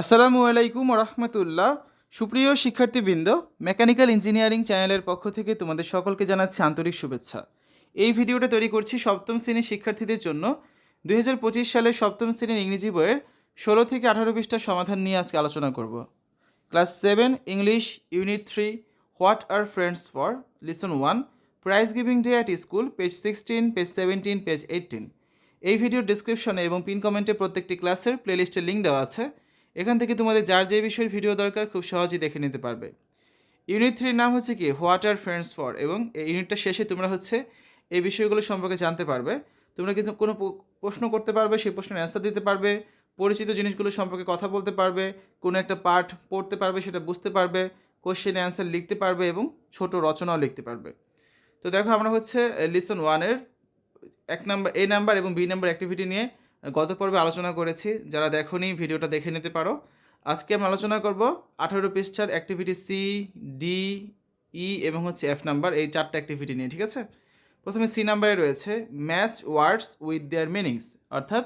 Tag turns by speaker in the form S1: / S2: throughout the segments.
S1: আসসালামু আলাইকুম রহমতুল্লাহ সুপ্রিয় শিক্ষার্থীবৃন্দ, মেকানিক্যাল ইঞ্জিনিয়ারিং চ্যানেলের পক্ষ থেকে তোমাদের সকলকে জানাচ্ছি আন্তরিক শুভেচ্ছা। এই ভিডিওটা তৈরি করছি সপ্তম শ্রেণির শিক্ষার্থীদের জন্য। দুই হাজার পঁচিশ সালের সপ্তম শ্রেণির ইংরেজি বইয়ের ষোলো থেকে আঠারো পৃষ্ঠার সমাধান নিয়ে আজকে আলোচনা করব। Class seven, English, unit three, what are friends for, listen one prize giving day at school, page sixteen, page seventeen, page eighteen. এই ভিডিওর ডিসক্রিপশনে এবং পিন কমেন্টে প্রত্যেকটি ক্লাসের প্লেলিস্টের লিঙ্ক দেওয়া আছে। এখান থেকে তোমাদের যার যে বিষয়ের ভিডিও দরকার খুব সহজেই দেখে নিতে পারবে। ইউনিট থ্রির নাম হচ্ছে কি হোয়াট আর ফ্রেন্ডস ফর এবং এই ইউনিটটা শেষে তোমরা হচ্ছে এই বিষয়গুলো সম্পর্কে জানতে পারবে। তোমরা কিন্তু কোনো প্রশ্ন করতে পারবে, সেই প্রশ্নের অ্যান্সার দিতে পারবে, পরিচিত জিনিসগুলো সম্পর্কে কথা বলতে পারবে, কোনো একটা পাঠ পড়তে পারবে সেটা বুঝতে পারবে কোশ্চেন অ্যান্সার লিখতে পারবে এবং ছোট রচনাও লিখতে পারবে। তো দেখো আমরা হচ্ছে লিসন ওয়ানের এক নাম্বার এ নাম্বার এবং বি নাম্বার অ্যাক্টিভিটি নিয়ে গত পর্বে আলোচনা করেছি। যারা দেখোনি, ভিডিওটা দেখে নিতে পারো। আজকে আমি আলোচনা করব আঠারো পৃষ্ঠার অ্যাক্টিভিটি সি ডি ই এবং হচ্ছে এফ নাম্বার এই চারটা অ্যাক্টিভিটি নিয়ে, ঠিক আছে? প্রথমে সি নাম্বারে রয়েছে match words with their meanings অর্থাৎ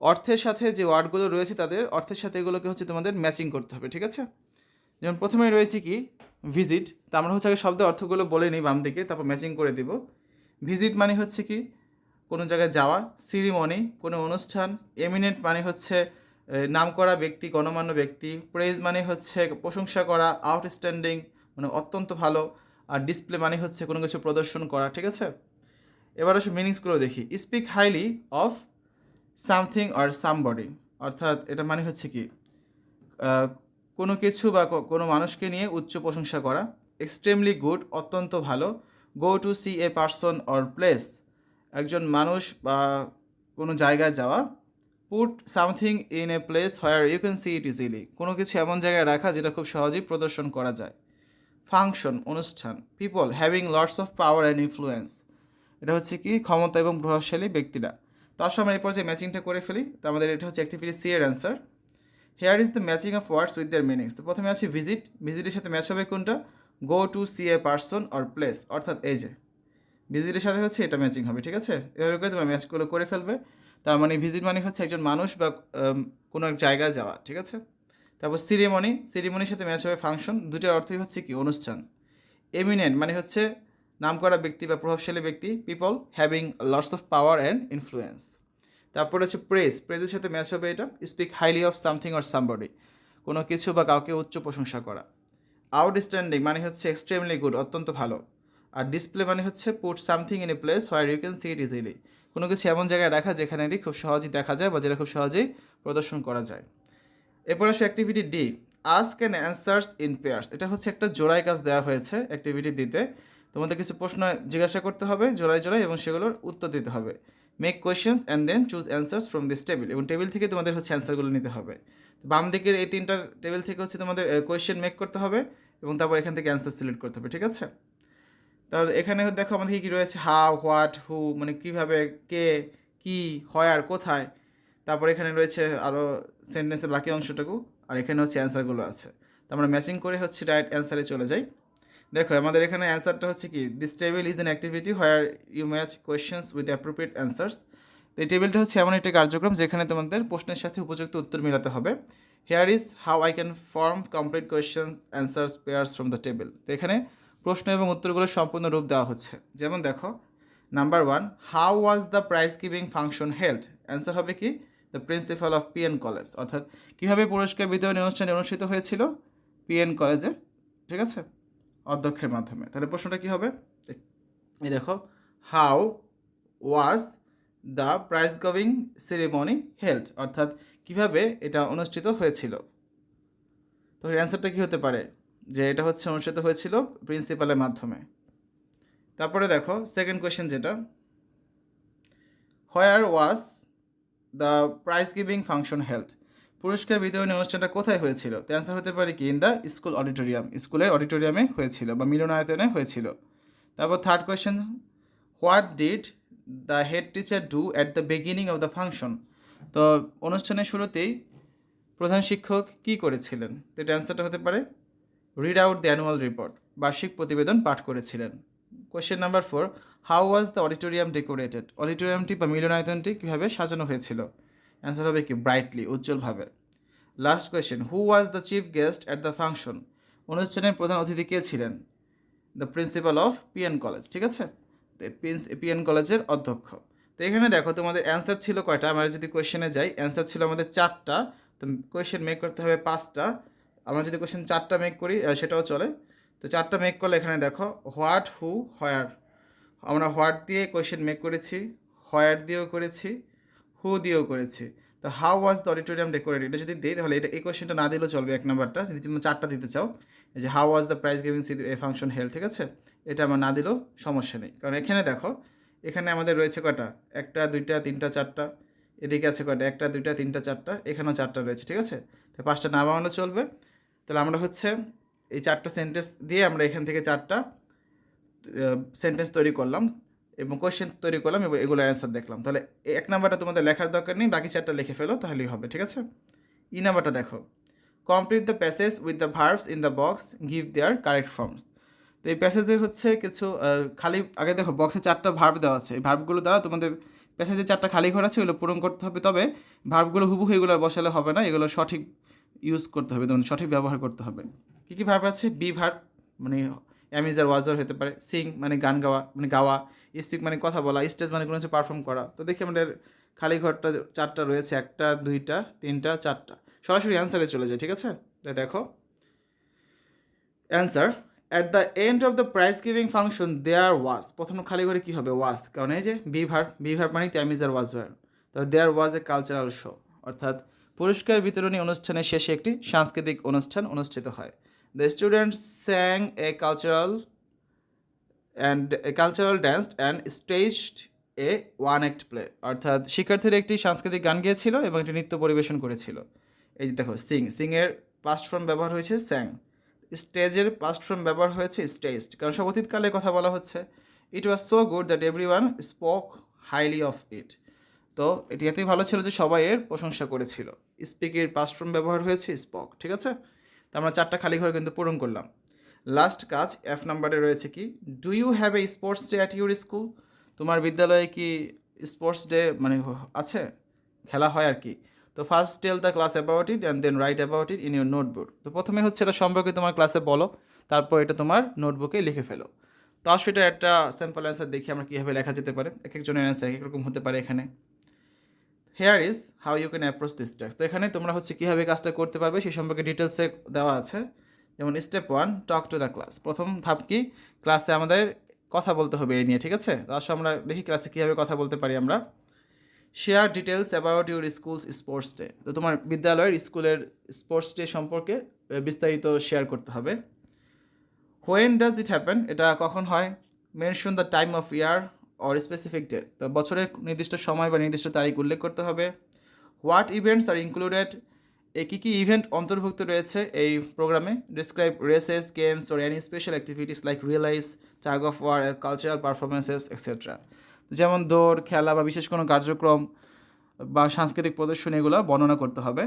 S1: অর্থের সাথে যে ওয়ার্ডগুলো রয়েছে তাদের, অর্থের সাথে এগুলোকে হচ্ছে তোমাদের ম্যাচিং করতে হবে, ঠিক আছে? যেমন প্রথমে রয়েছে কি? ভিজিট তা আমরা হচ্ছে আগে শব্দের অর্থগুলো বলে নিই বাম দিকে, তারপর ম্যাচিং করে দিব। ভিজিট মানে হচ্ছে কি? কোনো জায়গায় যাওয়া, সিরিমনি, কোনো অনুষ্ঠান এমিনেন্ট মানে হচ্ছে নাম করা ব্যক্তি, গণমান্য ব্যক্তি, প্রেজ মানে হচ্ছে প্রশংসা করা আউটস্ট্যান্ডিং মানে অত্যন্ত ভালো, আর ডিসপ্লে মানে হচ্ছে কোনো কিছু প্রদর্শন করা, ঠিক আছে? এবার আসলে মিনিংসগুলো দেখি। Speak highly of something or somebody অর্থাৎ এটা মানে হচ্ছে কি? কোনো কিছু বা কোনো মানুষকে নিয়ে উচ্চ প্রশংসা করা এক্সট্রিমলি গুড অত্যন্ত ভালো go to see a person or place একজন মানুষ বা কোনো জায়গায় যাওয়া put something in a place where you can see it easily কোনো কিছু এমন জায়গায় রাখা যেটা খুব সহজেই প্রদর্শন করা যায়। ফাংশন অনুষ্ঠান people having lots of power and influence এটা হচ্ছে কি? ক্ষমতা এবং প্রভাবশালী ব্যক্তিরা। তো আসলে আমরা এরপর যে ম্যাচিংটা করে ফেলি। তো আমাদের এটা হচ্ছে অ্যাক্টিভিটি সি এর answer here is the matching of words with their meanings তো প্রথমে আছে ভিজিট ভিজিটের সাথে ম্যাচ হবে কোনটা? Go to see a person or place অর্থাৎ যে। ভিজিটের সাথে হচ্ছে এটা ম্যাচিং হবে, ঠিক আছে? এভাবে করে তোমরা ম্যাচগুলো করে ফেলবে। তার মানে ভিজিট মানে হচ্ছে একজন মানুষ বা কোনো এক জায়গায় যাওয়া, ঠিক আছে? তারপর সিরিমনি সিরিমনির সাথে ম্যাচ হবে ফাংশন দুটার অর্থই হচ্ছে কি? অনুষ্ঠান। এমিনেন্ট মানে হচ্ছে নামকরা ব্যক্তি বা প্রভাবশালী ব্যক্তি people having lots of power and influence তারপর হচ্ছে প্রেস প্রেজের সাথে ম্যাচ হবে এটা। Speak highly of something or somebody কোনো কিছু বা কাউকে উচ্চ প্রশংসা করা। আউটস্ট্যান্ডিং মানে হচ্ছে এক্সট্রিমলি গুড অত্যন্ত ভালো। আর ডিসপ্লে মানে হচ্ছে put something in a place where you can see it easily কোনো কিছু এমন জায়গায় রাখা যেখানে এটি খুব সহজেই দেখা যায় বা যেটা খুব সহজেই প্রদর্শন করা যায়। এরপর আসে activity D ask and answers in pairs এটা হচ্ছে একটা জোড়াই কাজ দেওয়া হয়েছে অ্যাক্টিভিটি দিতে তোমাদের কিছু প্রশ্ন জিজ্ঞাসা করতে হবে জোড়ায় জোড়ায় এবং সেগুলোর উত্তর দিতে হবে। Make questions and then choose answers from this table এবং টেবিল থেকে তোমাদের হচ্ছে অ্যান্সারগুলো নিতে হবে। বাম দিকের এই তিনটা টেবিল থেকে হচ্ছে তোমাদের কোয়েশ্চেন মেক করতে হবে এবং তারপর এখান থেকে অ্যান্সার সিলেক্ট করতে হবে, ঠিক আছে? তাহলে এখানে দেখো আমাদের কী রয়েছে? হাউ হোয়াট হু মানে কীভাবে, কে, কি হয় আর কোথায়? তারপর এখানে রয়েছে আরও সেন্টেন্সের বাকি অংশটুকু, আর এখানে হচ্ছে অ্যান্সারগুলো আছে। তো আমরা ম্যাচিং করে হচ্ছে ডাইরেক্ট অ্যান্সারে চলে যাই। দেখো, আমাদের এখানে অ্যান্সারটা হচ্ছে কি? This table is an activity where you match questions with appropriate answers তো এই টেবিলটা হচ্ছে এমন একটি কার্যক্রম যেখানে তোমাদের প্রশ্নের সাথে উপযুক্ত উত্তর মেলাতে হবে। Here is how I can form complete questions answers pairs from the table তো এখানে প্রশ্ন এবং উত্তরগুলো সম্পূর্ণ রূপ দেওয়া হচ্ছে। যেমন দেখো number one how was the prize giving function held answer হবে কি? The principal of PN college অর্থাৎ কীভাবে পুরস্কার বিতরণী অনুষ্ঠানে অনুষ্ঠিত হয়েছিল? পিএন কলেজে ঠিক আছে? অধ্যক্ষের মাধ্যমে। তাহলে প্রশ্নটা কী হবে? এই দেখো how was the prize giving ceremony held অর্থাৎ কীভাবে এটা অনুষ্ঠিত হয়েছিল? তো অ্যান্সারটা কী হতে পারে? যে এটা হচ্ছে অনুষ্ঠিত হয়েছিল প্রিন্সিপালের মাধ্যমে। তারপরে দেখো সেকেন্ড কোয়েশ্চেন যেটা। Where was the prize giving function held পুরস্কার বিতরণী অনুষ্ঠানটা কোথায় হয়েছিল? তো অ্যান্সার হতে পারে কি? ইন দ্য স্কুল অডিটোরিয়াম স্কুলের অডিটোরিয়ামে হয়েছিল বা মিলনায়তনে হয়েছিল। তারপর third question what did the head teacher do at the beginning of the function তো অনুষ্ঠানের শুরুতেই প্রধান শিক্ষক কী করেছিলেন? তো এটা অ্যান্সারটা হতে পারে read out the annual report বার্ষিক প্রতিবেদন পাঠ করেছিলেন। Question number four how was the auditorium decorated অডিটোরিয়ামটি বা মিলনায়তনটি কীভাবে সাজানো হয়েছিল? অ্যান্সার হবে কি brightly উজ্জ্বলভাবে। Last question who was the chief guest at the function অনুষ্ঠানের প্রধান অতিথি কে ছিলেন? The principal of PN college ঠিক আছে? পিএন কলেজের অধ্যক্ষ। তো এখানে দেখো, তোমাদের অ্যান্সার ছিল কয়টা? আমরা যদি কোয়েশ্চেনে যাই অ্যান্সার ছিল আমাদের চারটা। তো কোয়েশ্চেন মেক করতে হবে পাঁচটা। আমরা যদি কোয়েশ্চেন চারটা মেক করি সেটাও চলে। তো চারটা মেক করলে এখানে দেখো হোয়াট হু হোয়ার আমরা হোয়াট দিয়ে কোয়েশ্চেন মেক করেছি হোয়ার দিয়েও করেছি হু দিয়েও করেছি। তো how was the auditorium decorate এটা যদি দিই, তাহলে এটা, এই কোয়েশ্চেনটা না দিলেও চলবে এক নাম্বারটা যদি তুমি চারটা দিতে চাও যে how was the prize giving function held ঠিক আছে? এটা আমার না দিলেও সমস্যা নেই। কারণ এখানে দেখো, এখানে আমাদের রয়েছে কটা? একটা, দুইটা, তিনটা, চারটা। এদিকে আছে কটা? একটা, দুইটা, তিনটা, চারটা। এখানেও চারটা রয়েছে, ঠিক আছে? তো পাঁচটা না বানানো চলবে। তাহলে আমরা হচ্ছে এই চারটা সেন্টেন্স দিয়ে আমরা এখান থেকে চারটা সেন্টেন্স তৈরি করলাম এবং কোয়েশ্চেন তৈরি করলাম এবং এগুলো অ্যান্সার দেখলাম। তাহলে এক নাম্বারটা তোমাদের লেখার দরকার নেই, বাকি চারটা লিখে ফেলো, তাহলেই হবে, ঠিক আছে? ই নাম্বারটা দেখো। Complete the passage with the verbs in the box give their correct forms তো এই প্যাসেজে হচ্ছে কিছু খালি, আগে দেখো বক্সে চারটা ভার্ব দেওয়া আছে। এই ভার্বগুলো দ্বারা তোমাদের প্যাসেজে চারটা খালি ঘর আছে ওগুলো পূরণ করতে হবে, তবে ভার্বগুলো হুবহু এগুলো বসালে হবে না, এগুলো সঠিক ইউজ করতে হবে, যেমন সঠিক ব্যবহার করতে হবে। কী কী ভার্ব আছে? বি ভার্ব মানে অ্যামিজার ওয়াজার হতে পারে সিং মানে গান গাওয়া মানে গাওয়া স্পিক মানে কথা বলা স্টেজ মানে কোনো কিছু পারফর্ম করা। তো দেখি আমাদের খালি ঘরটা চারটা রয়েছে, একটা, দুইটা, তিনটা, চারটা। সরাসরি অ্যান্সারে চলে যায় ঠিক আছে? তাই দেখো। Answer at the end of the prize giving function there was প্রথম খালি ঘরে কী হবে? ওয়াজ কারণ এই যে বিভার বিভার মানে ট্যামিজার ওয়াজ ওয়ার তো দেয়ার ওয়াজ এ কালচারাল শো অর্থাৎ পুরস্কার বিতরণী অনুষ্ঠানের শেষে একটি সাংস্কৃতিক অনুষ্ঠান অনুষ্ঠিত হয়। The students sang a cultural and a cultural dance and staged a one act play অর্থাৎ শিক্ষার্থীরা একটি সাংস্কৃতিক গান গেয়েছিল এবং একটি নৃত্য পরিবেশন করেছিল। এই যে দেখো সিং সিংয়ের পাস্ট ফর্ম ব্যবহার হয়েছে স্যাং স্টেজের পাস্ট ফর্ম ব্যবহার হয়েছে স্টেজড কারণ সব অতীতকালে কথা বলা হচ্ছে। It was so good that every one spoke highly of it তো এটি এতই ভালো ছিল যে সবাই এর প্রশংসা করেছিল। স্পিকের পাস্ট ফর্ম ব্যবহার হয়েছে স্পক, ঠিক আছে? তো আমরা চারটা খালি ঘর কিন্তু পূরণ করলাম। লাস্ট কাজ এফ নাম্বারে রয়েছে কি do you have a sports day at your school তোমার বিদ্যালয়ে কি স্পোর্টস ডে মানে আছে? খেলা হয় আর কি। তো first tell the class about it and then write about it in your notebook তো প্রথমে হচ্ছে এটা সম্পর্কে তোমার ক্লাসে বলো, তারপর এটা তোমার নোটবুকে লিখে ফেলো। তো আসলে এটা একটা স্যাম্পল অ্যান্সার দেখি আমরা কীভাবে লেখা যেতে পারে। এক একজনের অ্যান্সার এক এক রকম হতে পারে এখানে। Here is how you can approach this task তো এখানে তোমরা হচ্ছে কীভাবে কাজটা করতে পারবে সেই সম্পর্কে ডিটেলসে দেওয়া আছে। যেমন step one talk to the class প্রথম ধাপ কি? ক্লাসে আমাদের কথা বলতে হবে এই নিয়ে, ঠিক আছে? আসলে আমরা দেখি ক্লাসে কীভাবে কথা বলতে পারি আমরা। Share details about your school's sports day তো তোমার বিদ্যালয়ের স্কুলের স্পোর্টস ডে সম্পর্কে বিস্তারিত শেয়ার করতে হবে। হোয়েন ডাজ ইট হ্যাপেন এটা কখন হয়? Mention the time of year or specific day তো বছরের নির্দিষ্ট সময় বা নির্দিষ্ট তারিখ উল্লেখ করতে হবে। হোয়াট ইভেন্টস আর ইনক্লুডেড এই কী কী ইভেন্ট অন্তর্ভুক্ত রয়েছে এই প্রোগ্রামে describe races games or any special activities like realize tug of war cultural performances etcetera যেমন দৌড়, খেলা বা বিশেষ কোনো কার্যক্রম বা সাংস্কৃতিক প্রদর্শনী এগুলো বর্ণনা করতে হবে।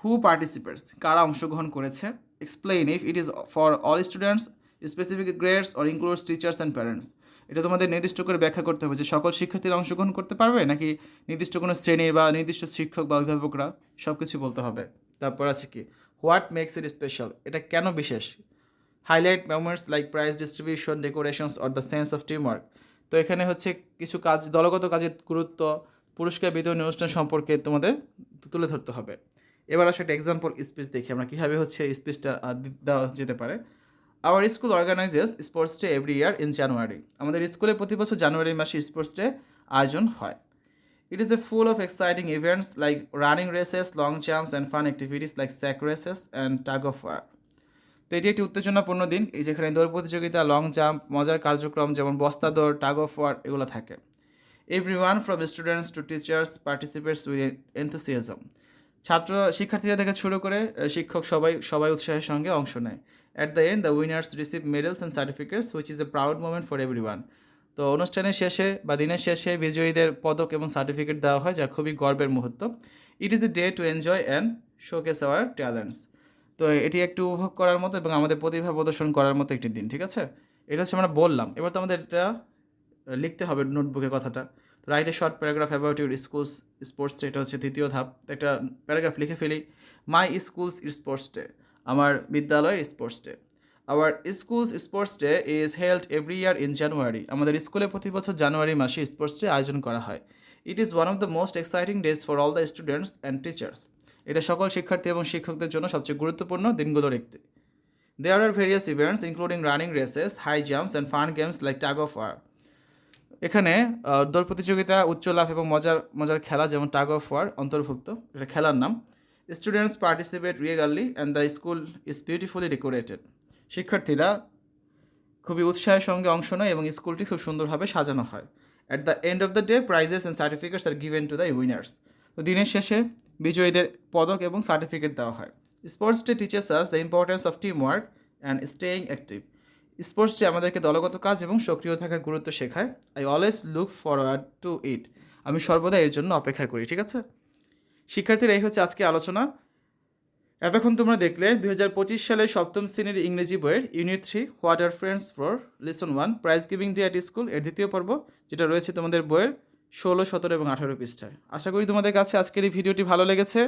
S1: হু পার্টিসিপেটস কারা অংশগ্রহণ করেছে? Explain if it is for all students specific grades or includes teachers and parents এটা তোমাদের নির্দিষ্ট করে ব্যাখ্যা করতে হবে যে সকল শিক্ষার্থীরা অংশগ্রহণ করতে পারবে নাকি নির্দিষ্ট কোনো শ্রেণির বা নির্দিষ্ট শিক্ষক বা অভিভাবকরা সব কিছু বলতে হবে? তারপর আছে কি? হোয়াট মেক্স ইট স্পেশাল এটা কেন বিশেষ? Highlight moments like prize distribution decorations or the sense of teamwork তো এখানে হচ্ছে কিছু কাজ, দলগত কাজের গুরুত্ব, পুরস্কার বিতরণী অনুষ্ঠান সম্পর্কে তোমাদের তুলে ধরতে হবে। এবার আসলে একটা এক্সাম্পল স্পিচ দেখি আমরা। কীভাবে হচ্ছে স্পিচটা দেওয়া যেতে পারে? Our school organizes sports day every year in January আমাদের স্কুলে প্রতি বছর জানুয়ারি মাসে স্পোর্টস ডে আয়োজন হয়। It is a full of exciting events like running races long jumps and fun activities like sack races and tug of war তো এটি একটি উত্তেজনাপূর্ণ দিন, এই যেখানে দৌড় প্রতিযোগিতা লং জাম্প মজার কার্যক্রম যেমন বস্তা দৌড় টাগ অফ ওয়ার এগুলো থাকে। Every one from students to teachers participates with enthusiasm ছাত্র শিক্ষার্থীরা থেকে শুরু করে শিক্ষক সবাই সবাই উৎসাহের সঙ্গে অংশ নেয়। At the end the winners receive medals and certificates which is a proud moment for every one তো অনুষ্ঠানের শেষে বা দিনের শেষে বিজয়ীদের পদক এবং সার্টিফিকেট দেওয়া হয়, যা খুবই গর্বের মুহূর্ত। It is a day to enjoy and showcase our talents তো এটি একটু উপভোগ করার মতো এবং আমাদের প্রতিভা প্রদর্শন করার মতো একটি দিন, ঠিক আছে? এটা হচ্ছে আমরা বললাম। এবার তো আমাদের এটা লিখতে হবে নোটবুকে কথাটা। তো write a short paragraph about your school's sports day এটা হচ্ছে দ্বিতীয় ধাপ। একটা প্যারাগ্রাফ লিখে ফেলি। মাই স্কুলস স্পোর্টস ডে আমার বিদ্যালয়ের sports day our school's sports day is held every year in January আমাদের স্কুলে প্রতি বছর জানুয়ারি মাসে স্পোর্টস ডে আয়োজন করা হয়। It is one of the most exciting days for all the students and teachers এটা সকল শিক্ষার্থী এবং শিক্ষকদের জন্য সবচেয়ে গুরুত্বপূর্ণ দিনগুলোর একটি। There are various events including running races high jumps and fun games like tug of war এখানে দৌড় প্রতিযোগিতা, উচ্চ লাভ এবং মজার মজার খেলা যেমন টাগ অফ ওয়ার অন্তর্ভুক্ত, এটা খেলার নাম। Students participate রিয়েগালি and the school is beautifully decorated শিক্ষার্থীরা খুবই উৎসাহের সঙ্গে অংশ নেয় এবং স্কুলটি খুব সুন্দরভাবে সাজানো হয়। At the end of the day prizes and certificates are given to the winners তো দিনের শেষে বিজয়ীদের পদক এবং সার্টিফিকেট দেওয়া হয়। Sports day teaches us the importance of team work and staying active sports day আমাদেরকে দলগত কাজ এবং সক্রিয় থাকার গুরুত্ব শেখায়। I always look forward to it আমি সর্বদা এর জন্য অপেক্ষা করি, ঠিক আছে? শিক্ষার্থীরা, এই হচ্ছে আজকে আলোচনা। এতক্ষণ তোমরা দেখলে দুই হাজার পঁচিশ সালের সপ্তম শ্রেণির ইংরেজি বইয়ের unit three what are friends for listen one prize giving day at স্কুলের দ্বিতীয় পর্ব, যেটা রয়েছে তোমাদের বইয়ের ষোলো, সতেরো এবং আঠারো পৃষ্ঠায়। আশা করি তোমাদের কাছে আজকের এই ভিডিওটি ভালো লেগেছে।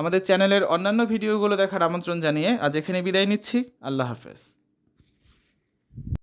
S1: আমাদের চ্যানেলের অন্যান্য ভিডিওগুলো দেখার আমন্ত্রণ জানিয়ে আজ এখানে বিদায় নিচ্ছি। আল্লাহ হাফেজ।